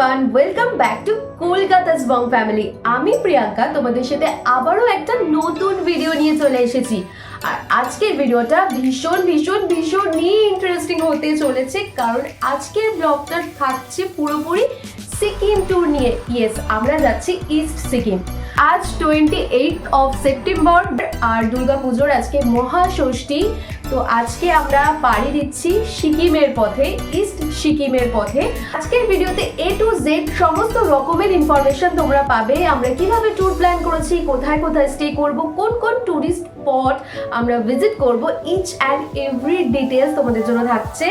Everyone welcome back to Kolkata's Bong family আমি প্রিয়াঙ্কা, তোমাদের সাথে আবারও একটা নতুন ভিডিও নিয়ে চলে এসেছি। আর আজকের ভিডিওটা ভীষণ ভীষণ ভীষণই ইন্টারেস্টিং হতে চলেছে, কারণ আজকের ব্লগটা থাকছে পুরোপুরি সিকিম ট্যুর নিয়ে। ইয়েস আমরা যাচ্ছি ইস্ট সিকিম আজ টোয়েন্টি এইট অফ সেপ্টেম্বর আর দুর্গাপুজোর আজকে মহাষষ্ঠী। তো আজকে আমরা পাড়ি দিচ্ছি সিকিমের পথে ইস্ট সিকিমের পথে। আজকের ভিডিওতে এ টু জেড সমস্ত রকমের ইনফরমেশন তোমরা পাবে। আমরা কীভাবে ট্যুর প্ল্যান করেছি, কোথায় কোথায় স্টে করব, কোন কোন ট্যুরিস্ট স্পট আমরা ভিজিট করব ইচ অ্যান্ড এভরি ডিটেলস তোমাদের জন্য থাকছে।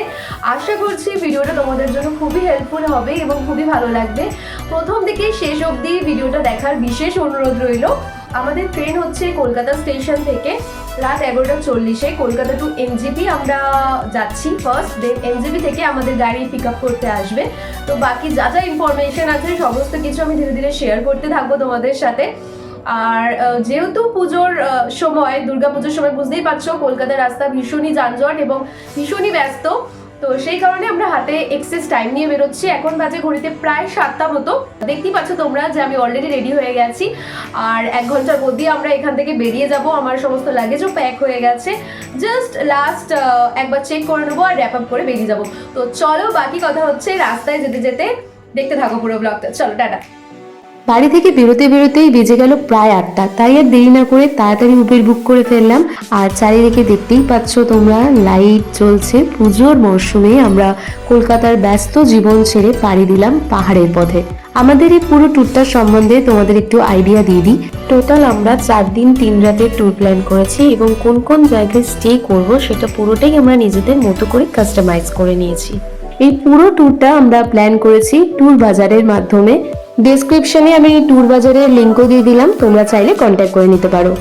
আশা করছি ভিডিওটা তোমাদের জন্য খুবই হেল্পফুল হবে এবং খুবই ভালো লাগবে। প্রথম থেকে শেষ অবধি ভিডিওটা দেখার বিশেষ অনুরোধ রইল। আমাদের ট্রেন হচ্ছে কলকাতা স্টেশন থেকে। রাত এগারোটা চল্লিশে কলকাতা টু এনজিপি আমরা যাচ্ছি ফার্স্ট দেন এনজিপি থেকে আমাদের গাড়ি পিক আপ করতে আসবে। তো বাকি যা যা ইনফরমেশন আছে, সমস্ত কিছু আমি ধীরে ধীরে শেয়ার করতে থাকব তোমাদের সাথে। আর যেহেতু পুজোর সময় দুর্গা পুজোর সময় বুঝতেই পারছ, কলকাতার রাস্তা ভীষণই যানজট এবং ভীষণই ব্যস্ত। তো সেই কারণে আমরা হাতে এক্সেস টাইম নিয়ে বেরোচ্ছি। এখন বাজে ঘড়িতে প্রায় সাতটা মতো। দেখতেই পাচ্ছ তোমরা যে আমি অলরেডি রেডি হয়ে গেছি। আর এক ঘণ্টার মধ্যেই আমরা এখান থেকে বেরিয়ে যাব। আমার সমস্ত লাগেজও প্যাক হয়ে গেছে। জাস্ট লাস্ট একবার চেক করে নেব আর র্যাপ আপ করে বেরিয়ে যাব। তো চলো বাকি কথা হচ্ছে রাস্তায় যেতে যেতে দেখতে থাকো পুরো ব্লগটা চলো, টাটা। বাড়ি থেকে বেরোতে বেরোতেই বেজে গেল প্রায় আটটা। তাই আর দেরি না করে তাড়াতাড়ি উবের বুক করে ফেললাম। আর চারিদিকে দেখতেই পাচ্ছ তোমরা লাইট চলছে পুজোর মরশুমে আমরা কলকাতার ব্যস্ত জীবন ছেড়ে পাড়ি দিলাম পাহাড়ের পথে। আমাদের এই পুরো ট্যুরটার সম্বন্ধে তোমাদের একটু আইডিয়া দিয়ে দিই। টোটাল আমরা চার দিন, তিন রাতের ট্যুর প্ল্যান করেছি এবং কোন কোন জায়গায় স্টে করব সেটা পুরোটাই আমরা নিজেদের মতো করে কাস্টমাইজ করে নিয়েছি। এই পুরো ট্যুরটা আমরা প্ল্যান করেছি ট্যুর বাজারের মাধ্যমে। ডেসক্রিপশনে আমি ট্যুর বাজারের লিঙ্কও দিয়ে দিলাম, তোমরা চাইলে কন্ট্যাক্ট করে নিতে পারো।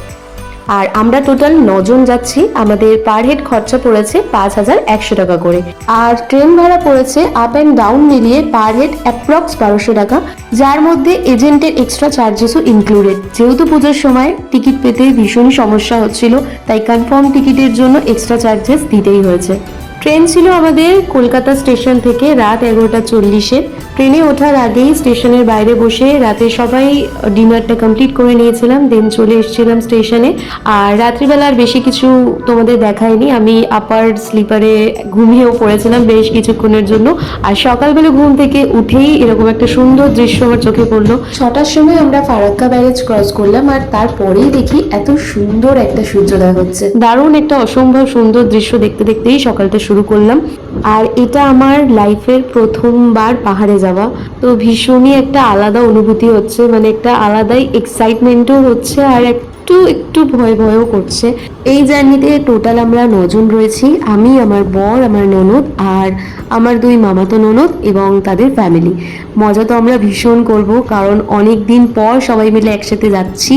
আর আমরা টোটাল নজন যাচ্ছি, আমাদের পার হেড খরচা পড়েছে পাঁচ হাজার একশো টাকা করে। আর ট্রেন ভাড়া পড়েছে আপ অ্যান্ড ডাউন মিলিয়ে পার হেড অ্যাপ্রক্স বারোশো টাকা, যার মধ্যে এজেন্টের এক্সট্রা চার্জেসও ইনক্লুডেড যেহেতু পুজোর সময় টিকিট পেতে ভীষণই সমস্যা হচ্ছিল, তাই কনফার্ম টিকিটের জন্য এক্সট্রা চার্জেস দিতেই হয়েছে। ট্রেন ছিল আমাদের কলকাতা স্টেশন থেকে রাত এগারোটা চল্লিশে। ট্রেনে ওঠার আগেই স্টেশনের বাইরে বসে রাতে সবাই ডিনারটা কমপ্লিট করে নিয়েছিলাম দেন চলে এসেছিলাম স্টেশনে। আর রাত্রিবেলা আর বেশি কিছু তোমাদের দেখায়নি আমি আপার স্লিপারে ঘুমিয়েও পড়েছিলাম বেশ কিছুক্ষণের জন্য। আর সকালবেলা ঘুম থেকে উঠেই এরকম একটা সুন্দর দৃশ্য আমার চোখে পড়ল। ছটার সময় আমরা ফারাক্কা ব্যারেজ ক্রস করলাম, আর তারপরেই দেখি এত সুন্দর একটা সূর্যোদয় হচ্ছে। দারুণ একটা অসম্ভব সুন্দর দৃশ্য দেখতে দেখতেই সকালটা শুরু করলাম। আর এটা আমার লাইফের প্রথমবার পাহাড়ে যাওয়া। তো ভীষণই একটা আলাদা অনুভূতি হচ্ছে মানে একটা আলাদাই এক্সাইটমেন্টও হচ্ছে আর একটু একটু ভয় ভয়ও করছে। এই জার্নিতে টোটাল আমরা নজন রয়েছি, আমি, আমার বর, আমার ননদ আর আমার দুই মামাতো ননদ এবং তাদের ফ্যামিলি মজা তো আমরা ভীষণ করব, কারণ অনেক দিন পর সবাই মিলে একসাথে যাচ্ছি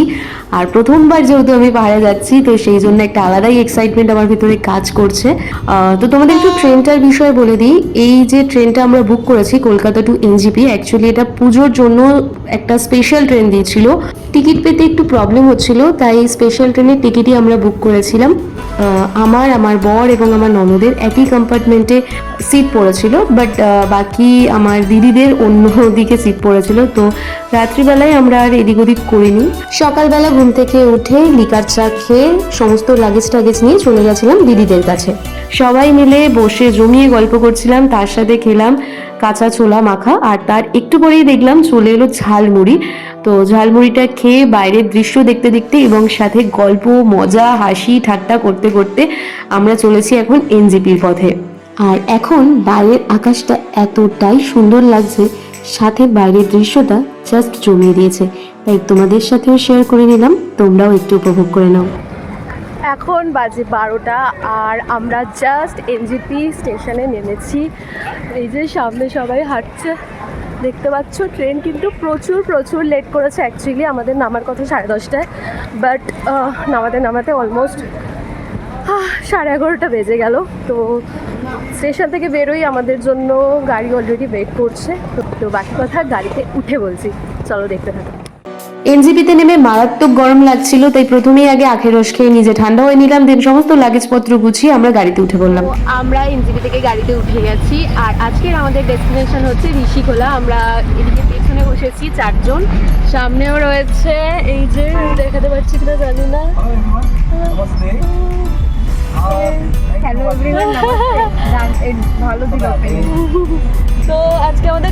আর প্রথমবার যেহেতু আমি পাহাড়ে যাচ্ছি, তো সেই জন্য একটা আলাদাই এক্সাইটমেন্ট আমার ভিতরে কাজ করছে। তো তোমাদের একটু ট্রেনটার বিষয়ে বলে দিই, এই যে ট্রেনটা আমরা বুক করেছি কলকাতা টু এনজিপি অ্যাকচুয়ালি এটা পুজোর জন্য একটা স্পেশাল ট্রেন দিয়েছিল। টিকিট পেতে একটু প্রবলেম হচ্ছিল, তাই স্পেশাল ট্রেনের টিকিটই আমরা বুক করেছিলাম। আমার আমার বর এবং আমার ননদের একই কম্পার্টমেন্টে সিট পড়েছিল বাট বাকি আমার দিদিদের অন্য দিকে সিট পড়েছিল। তো রাত্রিবেলায় আমরা আর এদিক ওদিক করিনি। সকালবেলা ঘুম থেকে উঠে লিকার চা খেয়ে সমস্ত লাগেজ টাগেজ নিয়ে চলে গেছিলাম দিদিদের কাছে। সবাই মিলে বসে জমিয়ে গল্প করছিলাম, তার সাথে খেলাম, কাঁচা ছোলা মাখা, আর তার একটু পরেই দেখলাম চলে এলো ঝালমুড়ি। তো ঝালমুড়িটা খেয়ে বাইরের দৃশ্য দেখতে দেখতে এবং সাথে গল্প, মজা, হাসি, ঠাট্টা করতে করতে আমরা চলেছি এখন এনজিপির পথে। আর এখন বাইরের আকাশটা এতটাই সুন্দর লাগছে, সাথে বাইরের দৃশ্যটা জাস্ট জমিয়ে দিয়েছে। তাই তোমাদের সাথেও শেয়ার করে নিলাম, তোমরাও একটু উপভোগ করে নাও। এখন বাজে বারোটা আর আমরা জাস্ট এনজিপি স্টেশনে নেমেছি। এই যে সামনে সবাই হাঁটছে। দেখতে পাচ্ছ ট্রেন কিন্তু প্রচুর প্রচুর লেট করেছে অ্যাকচুয়ালি আমাদের নামার কথা সাড়ে দশটায়। বাট নামাতে নামাতে অলমোস্ট সাড়ে এগারোটা বেজে গেল। তো স্টেশন থেকে বেরোই আমাদের জন্য গাড়ি অলরেডি ওয়েট করছে। তো- বাকি কথা গাড়িতে উঠে বলছি। চলো দেখতে থাকো। এনজিপিতে নেমে মারাত্মক গরম লাগছিল তাই প্রথমেই আগে আখের রস খেয়ে নিজে ঠান্ডা হয়ে নিলাম দেন সমস্ত লাগেজপত্র গুছিয়ে আমরা গাড়িতে উঠে পড়লাম। আমরা এনজিপি থেকে গাড়িতে উঠে গেছি আর আজকের আমাদের ডেস্টিনেশন হচ্ছে ঋষিখোলা। আমরা এদিকে পেছনে বসেছি চারজন সামনেও রয়েছে এই যে দেখাতে পাচ্ছি কিনা জানি না। হ্যালো এভরিওয়ান ভালো দিন। তো আজকে আমাদের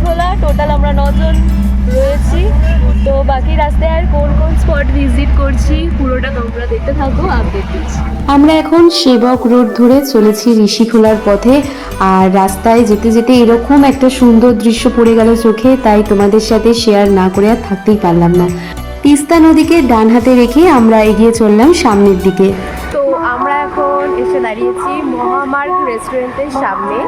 ঋষিখোলা টোটাল আমরা নজন রয়েছি। তো বাকি রাস্তায় আর কোন কোন স্পট ভিজিট করছি পুরোটা তোমরা দেখতে থাকো আপডেট দিচ্ছি। আমরা এখন সেবক রোড ধরে চলেছি ঋষিখোলার পথে। আর রাস্তায় যেতে যেতে এরকম একটা সুন্দর দৃশ্য পড়ে গেল চোখে তাই তোমাদের সাথে শেয়ার না করে আর থাকতেই পারলাম না। তিস্তা নদীকে ডান হাতে রেখে আমরা এগিয়ে চললাম সামনের দিকে। তো আমরা এখন এসে দাঁড়িয়েছি রেস্টুরেন্টের সামনে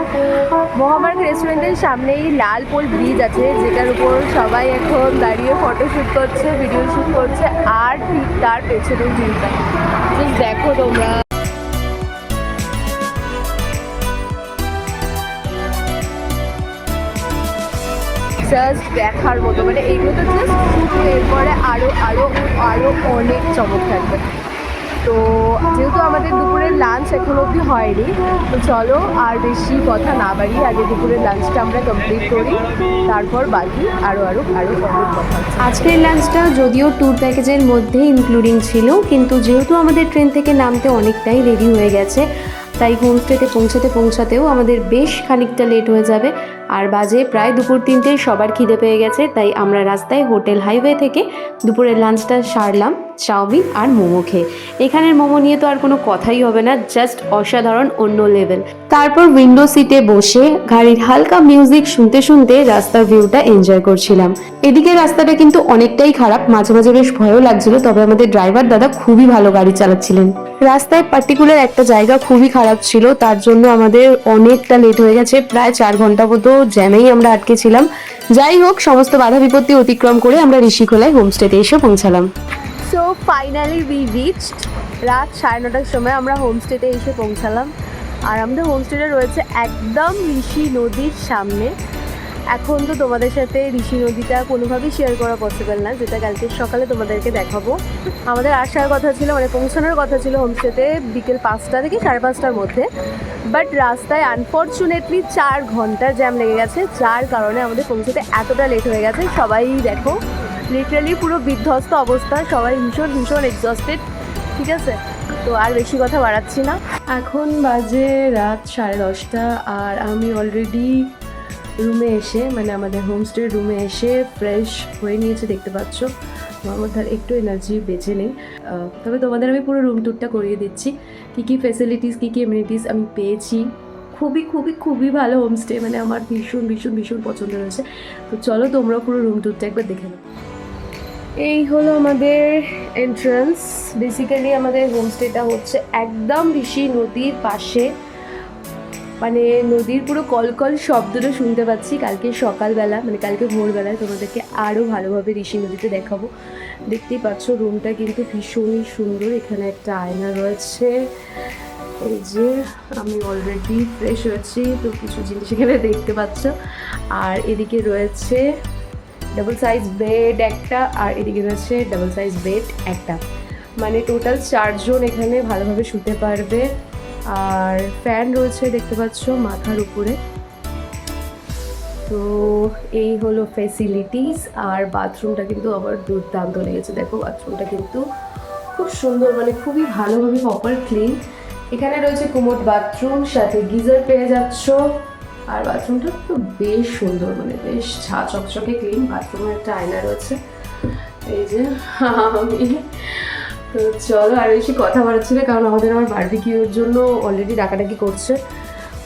মহামার্গ রেস্টুরেন্টের সামনেই লালপোল ব্রিজ আছে, যেটার উপর সবাই এখন দাঁড়িয়ে ফটো শ্যুট করছে ভিডিও শ্যুট করছে, আর ঠিক তার পেছনের ভিউটা দেখো তোমরা। জাস্ট দেখার মতো মানে এইগুলো তো জাস্ট এরপরে আরও আরও আরও অনেক চমক থাকবে। তো যেহেতু আমাদের দুপুরের লাঞ্চ এখন অবধি হয়নি, তো চলো আর বেশি কথা না বাড়িয়ে আগে দুপুরের লাঞ্চটা আমরা কমপ্লিট করি। তারপর বাকি আরও আরও আরও কথা আজকের লাঞ্চটা যদিও ট্যুর প্যাকেজের মধ্যে ইনক্লুডিং ছিল, কিন্তু যেহেতু আমাদের ট্রেন থেকে নামতে অনেকটাই রেডি হয়ে গেছে, তাই হোমস্টেতে পৌঁছাতে পৌঁছাতেও আমাদের বেশ খানিকটা লেট হয়ে যাবে। আর বাজে প্রায় দুপুর তিনটে সবার খিদে পেয়ে গেছে, তাই আমরা রাস্তায় হোটেল হাইওয়ে থেকে দুপুরের লাঞ্চটা সারলাম। চাউমিন আর মোমো খেয়ে। এখানের মোমো নিয়ে তো আর কোনো কথাই হবে না জাস্ট অসাধারণ অন্য লেভেল তারপর উইন্ডো সিটে বসে গাড়ির হালকা মিউজিক শুনতে শুনতে রাস্তার ভিউটা এনজয় করছিলাম। এদিকে রাস্তাটা কিন্তু অনেকটাই খারাপ, মাঝে মাঝে বেশ ভয়ও লাগছিল, তবে আমাদের ড্রাইভার দাদা খুবই ভালো গাড়ি চালাচ্ছিলেন। রাস্তায় পার্টিকুলার একটা জায়গা খুবই খারাপ ছিল, তার জন্য আমাদের অনেকটা লেট হয়ে গেছে, প্রায় চার ঘণ্টা মতো জ্যামেই আমরা আটকে ছিলাম। যাই হোক, সমস্ত বাধা বিপত্তি অতিক্রম করে আমরা ঋষিখোলায় হোমস্টেতে এসে পৌঁছালাম। সো ফাইনালি উই রিচড রাত সাড়ে নটার সময় আমরা হোমস্টেতে এসে পৌঁছালাম। আর আমাদের হোমস্টেটা রয়েছে একদম ঋষি নদীর সামনে। এখন তো তোমাদের সাথে ঋষি নদীটা কোনোভাবেই শেয়ার করা পসিবল না, যেটা কালকে সকালে তোমাদেরকে দেখাবো। আমাদের আসার কথা ছিল মানে পৌঁছানোর কথা ছিল হোমস্টেতে বিকেল পাঁচটা থেকে সাড়ে পাঁচটার মধ্যে। বাট রাস্তায় আনফর্চুনেটলি চার ঘণ্টা জ্যাম লেগে গেছে, যার কারণে আমাদের পৌঁছতে এতটা লেট হয়ে গেছে। সবাই দেখো লিটারালি পুরো বিধ্বস্ত অবস্থা, সবাই ভীষণ ভীষণ এক্সস্টেড ঠিক আছে? তো আর বেশি কথা বাড়াচ্ছি না। এখন বাজে রাত সাড়ে দশটা আর আমি অলরেডি রুমে এসে মানে আমাদের হোমস্টের রুমে এসে ফ্রেশ হয়ে নিয়েছে, দেখতে পাচ্ছ। আমার মধ্যে একটু এনার্জি বেঁচে নেই। তবে তোমাদের আমি পুরো রুম ট্যুরটা করিয়ে দিচ্ছি। কী কী ফেসিলিটিস কী কী এমিউনিটিস আমি পেয়েছি। খুবই খুবই খুবই ভালো হোমস্টে মানে আমার ভীষণ ভীষণ ভীষণ পছন্দ হয়েছে। তো চলো তোমরা পুরো রুম ট্যুরটা একবার দেখে নাও। এই হলো আমাদের এন্ট্রান্স বেসিক্যালি আমাদের হোমস্টেটা হচ্ছে একদম ঋষি নদীর পাশে। মানে নদীর পুরো কলকল শব্দটা শুনতে পাচ্ছি। কালকে সকালবেলা মানে কালকে ভোরবেলায় তোমাদেরকে আরও ভালোভাবে ঋষি নদীতে দেখাবো। দেখতেই পাচ্ছ রুমটা কিন্তু ভীষণই সুন্দর। এখানে একটা আয়না রয়েছে। এই যে আমি অলরেডি ফ্রেশ হয়েছি, তো কিছু জিনিস এখানে দেখতে পাচ্ছ। আর এদিকে রয়েছে ডাবল সাইজ বেড একটা, আর এদিকে রয়েছে ডাবল সাইজ বেড একটা। মানে টোটাল চারজন এখানে ভালোভাবে শুতে পারবে। আর ফ্যান রয়েছে দেখতে পাচ্ছ মাথার উপরে। তো এই হলো ফেসিলিটিস আর বাথরুমটা কিন্তু আবার দুর্দান্ত লেগেছে। দেখো বাথরুমটা কিন্তু খুব সুন্দর মানে খুবই ভালোভাবে প্রপার ক্লিন এখানে রয়েছে কুমোট বাথরুম সাথে গিজার পেয়ে যাচ্ছ। আর বাথরুমটা তো বেশ সুন্দর মানে বেশ ছা চকচকে ক্লিন বাথরুমে একটা আয়না রয়েছে। এই যে, আমি তো চলো আর বেশি কথা বাড়াচ্ছি না, কারণ আমাদের আমার বার্বিকিউর জন্য অলরেডি ডাকাডাকি করছে।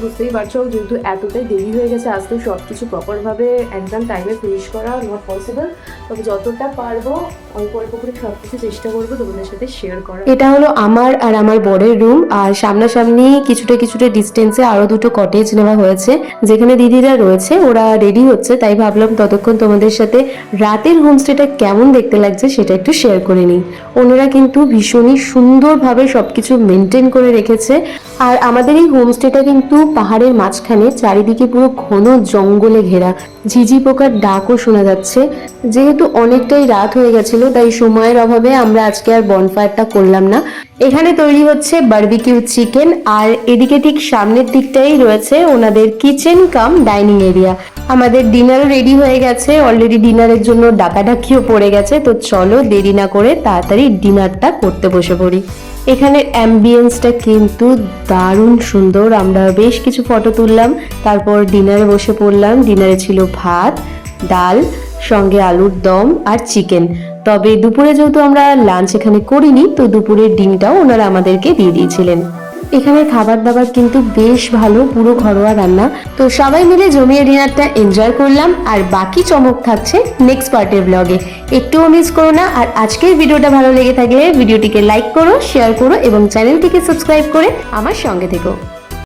বুঝতেই পারছ যেহেতু এতটাই দেরি হয়ে গেছে আসতে সব কিছু প্রপারভাবে একদম টাইমে ফিনিশ করা নট পসিবল তবে যতটা পারব, অল্প অল্প করে সব কিছু চেষ্টা করব তোমাদের সাথে শেয়ার করা এটা হলো আমার আর আমার বরের রুম আর সামনাসামনি কিছুটা কিছুটা ডিস্টেন্সে আরও দুটো কটেজ নেওয়া হয়েছে, যেখানে দিদিরা রয়েছে, ওরা রেডি হচ্ছে, তাই ভাবলাম ততক্ষণ তোমাদের সাথে রাতের হোমস্টেটা কেমন দেখতে লাগছে সেটা একটু শেয়ার করে নিই। ওনারা কিন্তু ভীষণই সুন্দরভাবে সবকিছু মেনটেন করে রেখেছে, আর আমাদের এই হোমস্টেটা কিন্তু পাহাড়ের মাঝখানে চারিদিকে পুরো ঘন জঙ্গলে ঘেরা। ঝিঝি পোকার ডাকও শোনা যাচ্ছে। যেহেতু অনেকটাই রাত হয়ে গেছিল, তাই সময়ের অভাবে আমরা আজকে আর বনফায়ারটা করলাম না। এখানে তৈরি হচ্ছে বারবিকিউ চিকেন আর এদিকে ঠিক সামনের দিকটাই রয়েছে ওনাদের কিচেন কাম ডাইনিং এরিয়া আমাদের ডিনারও রেডি হয়ে গেছে অলরেডি ডিনারের জন্য ডাকাডাকিও পড়ে গেছে, তো চলো দেরি না করে তাড়াতাড়ি ডিনারটা করতে বসে পড়ি। এখানের অ্যাম্বিয়েন্সটা কিন্তু দারুণ সুন্দর। আমরা বেশ কিছু ফটো তুললাম, তারপর ডিনারে বসে পড়লাম। ডিনারে ছিল ভাত, ডাল, সঙ্গে আলুর দম আর চিকেন তবে দুপুরে যেহেতু আমরা লাঞ্চ এখানে করিনি, তো দুপুরের ডিমটাও ওনারা আমাদেরকে দিয়ে দিয়েছিলেন। এখানে খাবার দাবার কিন্তু বেশ ভালো, পুরো ঘরোয়া রান্না। তো সবাই মিলে জমিয়ে ডিনারটা এনজয় করলাম, আর বাকি চমক থাকছে নেক্সট পার্টের ব্লগে একটুও মিস করো না, আর আজকের ভিডিওটা ভালো লেগে থাকলে ভিডিওটিকে লাইক করো শেয়ার করো, এবং চ্যানেলটিকে সাবস্ক্রাইব করে আমার সঙ্গে থেকো।